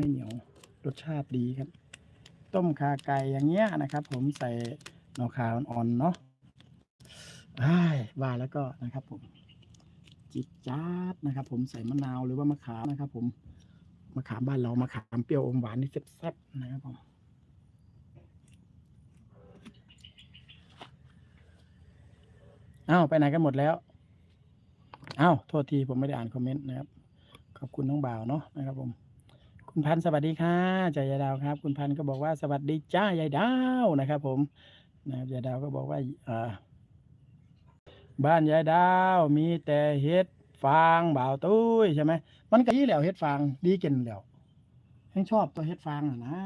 ไม่เหนียวรสชาติดีครับ ต้มขาไก่อย่างเงี้ยนะครับ ผมใส่หน่อขาอ่อนๆเนาะอ้ว่าแล้วก็นะครับ ผม จิบจ๊าดนะครับ ผมใส่มะนาวหรือว่ามะขามนะครับ ผมมะขามบ้านเรามะขามเปรี้ยวอมหวานนี่แซ่บๆนะครับผมอ้าวไปไหนกันหมดแล้วอ้าวโทษทีผมไม่ได้อ่านคอมเมนต์นะครับ ขอบคุณน้องบ่าวเนาะนะครับผม คุณพันธ์สวัสดีค่ะจายายดาวครับ คุณพันธ์ก็บอกว่าสวัสดีจ้ายายดาวนะครับ ผมนะครับยายดาวก็บอกว่าอ่าบ้านยายดาวมีแต่เฮ็ดฟางบ่าวตุ้ยใช่ไหมมันก็ยี่แหล้วเฮ็ดฟางดีกินแหล้วยังชอบตัวเฮ็ดฟางอะนะ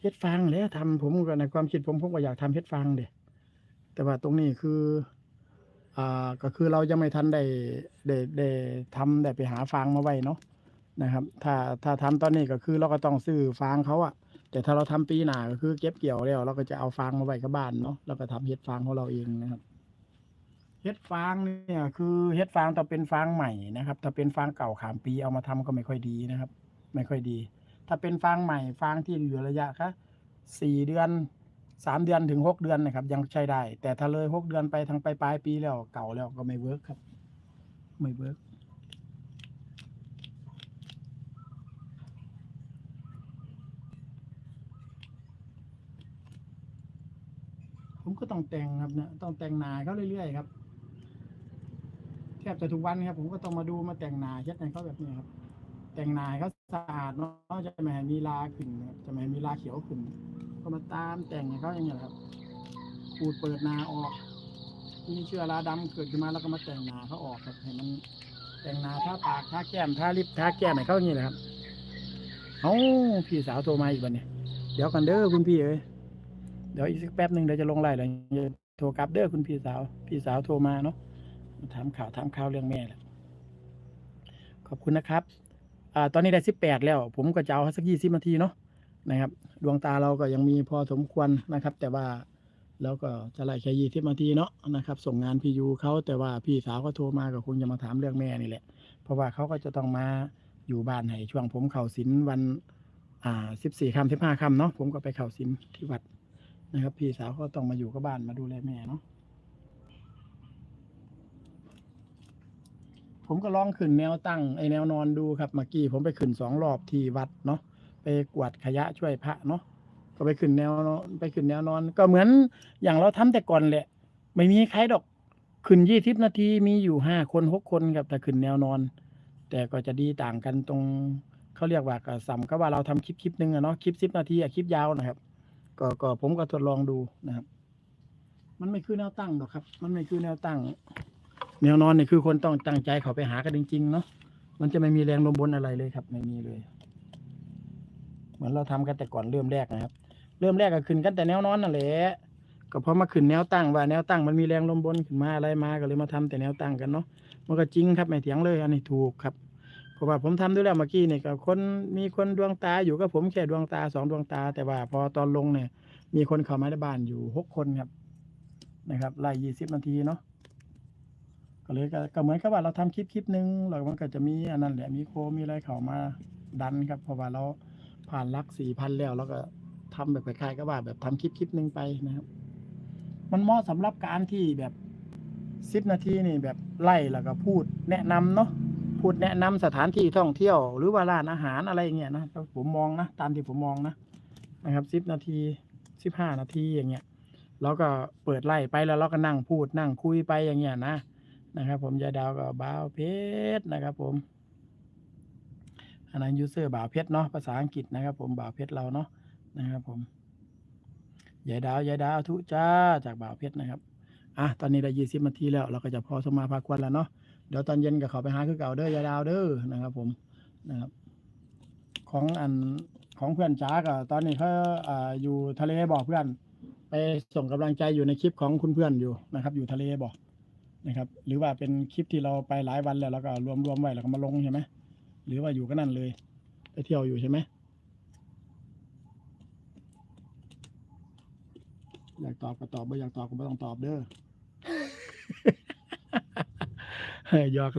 เฮ็ดฟางแล้วทำผมก็ในความคิดผมผมก็อยากทำเฮ็ดฟางเด้แต่ว่าตรงนี้คือ อ่าก็คือเรายังไม่ทันได้ได้ได้ทำได้ไปหาฟางมาไว้เนาะนะครับ ถ้าถ้าทำตอนนี้ก็คือเราก็ต้องซื้อฟางเขาอะแต่ถ้าเราทำปีหน้าก็คือเก็บเกี่ยวแล้วเราก็จะเอาฟางมาไว้กับบ้านเนาะแล้วก็ทำเฮ็ดฟางของเราเองนะครับ เฮ็ดฟางเนี่ยคือเฮ็ดฟางต้อเป็นฟางใหม่นะครับ ถ้าเป็นฟางเก่าขามปีเอามาทำก็ไม่ค่อยดีนะครับ ไม่ค่อยดี ถ้าเป็นฟางใหม่ฟางที่อยู่ระยะคะสี่เดือน สามเดือนถึงหกเดือนนะครับ ยังใช้ได้ แต่ถ้าเลยหกเดือนไปทางปลายปลายปีแล้วเก่าแล้วก็ไม่เวิร์กครับ ไม่เวิร์กผมก็ต้องแต่งครับเนี่ยต้องแต่งนาเขาเรื่อยๆครับแทบจะทุกวันครับ ผมก็ต้องมาดูมาแต่งนาเช็ดให้เขาแบบนี้ครับ แต่งนาเขาสะอาดเนาะจะไม่ให้มีลาขึ้นจะไม่ให้มีลาเขียวขึ้น ก็มาตามแต่งให้เขาอย่างเงี้ยแหละครับขูดเปิดนาออกมีเชื้อราดำเกิดขึ้นมาแล้วก็มาแต่งนาเขาออกครับให้มันแต่งนาทาปากทาแก้มทาลิปทาแก้มให้เขาอย่างนี้แหละครับเอาพี่สาวโทรมาอีกวันนี้เดี๋ยวกันเด้อคุณพี่เอ้ยเดี๋ยวอีกสักแป๊บหนึ่งเดี๋ยวจะลงไลน์เลยโทรกลับเด้อคุณพี่สาว พี่สาวโทรมาเนาะมาถามข่าวถามข่าวเรื่องแม่แหละขอบคุณนะครับอ่าตอนนี้ได้สิบแปดแล้ว ผมก็จะเอาสักยี่สิบนาทีเนาะ นะครับ ดวงตาเราก็ยังมีพอสมควรนะครับ แต่ว่าเราก็จะไล่แค่ยี่สิบนาทีเนาะนะครับ ส่งงานพี่ยูเขาแต่ว่าพี่สาวก็โทรมาก็คงจะมาถามเรื่องแม่นี่แหละ เพราะว่าเขาก็จะต้องมาอยู่บ้านให้ช่วงผมเข่าศิลวันอ่าสิบสี่คำสิบห้าคำเนาะผมก็ไปเข่าศิลที่วัดนะครับ พี่สาวก็ต้องมาอยู่กับบ้านมาดูแลแม่เนาะผมก็ลองขึ้นแนวตั้งไอแนวนอนดูครับเมื่อกี้ผมไปขึ้นสองรอบที่วัดเนาะ ไปกวาดขยะช่วยพระเนาะก็ไปขึ้นแนวนอนไปขึ้นแนวนอน ก็เหมือนอย่างเราทำแต่ก่อนแหละ ไม่มีใครดอก ขึ้นยี่สิบนาทีมีอยู่ห้าคนหกคนครับแต่ขึ้นแนวนอน แต่ก็จะดีต่างกันตรงเขาเรียกว่ากับสัมก็ว่าเราทำคลิปคลิปหนึ่งอะเนาะคลิปสิบนาทีอะคลิปยาวนะครับก็ก็ผมก็ทดลองดูนะครับ มันไม่คือแนวตั้งหรอกครับ มันไม่คือแนวตั้ง แนวนอนเนี่ยคือคนต้องตั้งใจเขาไปหากันจริงๆเนาะมันจะไม่มีแรงลมบนอะไรเลยครับ ไม่มีเลย เหมือนเราทำกันแต่ก่อนเริ่มแรกนะครับ เริ่มแรกก็ขึ้นกันแต่แนวนอนนั่นแหละก็พอมาขึ้นแนวตั้งว่าแนวตั้งมันมีแรงลมบนขึ้นมาอะไรมาก็เลยมาทำแต่แนวตั้งกันเนาะมันก็จริงครับไม่เถียงเลยอันนี้ถูกครับเพราะว่าผมทำด้วยแล้วเมื่อกี้เนี่ยก็คนมีคนดวงตาอยู่กับผมแค่ดวงตาสองดวงตา แต่ว่าพอตอนลงเนี่ย มีคนเข้ามาในบ้านอยู่หกคนครับนะครับไล่ยี่สิบนาทีเนาะก็เลยก็เหมือนกับว่าเราทำคลิปคลิปหนึ่งแล้วมันก็จะมีอันนั้นแหละมีโคมีอะไรเข้ามาดันครับ เพราะว่าเรา ผ่านลักสี่พันแล้ว แล้วก็ทำแบบคล้ายๆกับว่าแบบทำคลิปคลิปหนึ่งไปนะครับ มันเหมาะสำหรับการที่แบบสิบนาทีนี่แบบไล่แล้วก็พูดแนะนำเนาะพูดแนะนำสถานที่ท่องเที่ยว หรือว่าร้านอาหารอะไรเงี้ยนะผมมองนะตามที่ผมมองนะนะครับสิบนาทีสิบห้านาทีอย่างเงี้ยเราก็เปิดไล่ไปแล้วเราก็นั่งพูดนั่งคุยไปอย่างเงี้ยนะนะครับ ผมยาดาวก็บ่าวเพชรนะครับ ผม อันนั้นยูเซอร์บ่าวเพชรเนาะภาษาอังกฤษนะครับ ผมบ่าวเพชรเราเนาะนะครับ ผมยายดาวยายดาวทุจ้าจากบ่าวเพชรนะครับอะตอนนี้ได้ยี่สิบนาทีแล้ว เราก็จะพอสมาพาควันแล้วเนาะเดี๋ยวตอนเย็นก็เขาไปหาคือเก่าเด้อยายดาวเด้อนะครับ ผมนะครับ ของอันของเพื่อนจ้าก็ตอนนี้เขาอ่าอยู่ทะเลบอกเพื่อน ไปส่งกำลังใจอยู่ในคลิปของคุณเพื่อนอยู่นะครับ อยู่ทะเลบอกนะครับ หรือว่าเป็นคลิปที่เราไปหลายวันแล้วแล้วก็รวมรวมไว้แล้วก็มาลงใช่ไหม หรือว่าอยู่ก็นั่นเลยไปเที่ยวอยู่ใช่ไหมอยากตอบก็ตอบไม่อยากตอบก็ไม่ต้องตอบเด้อ ยอก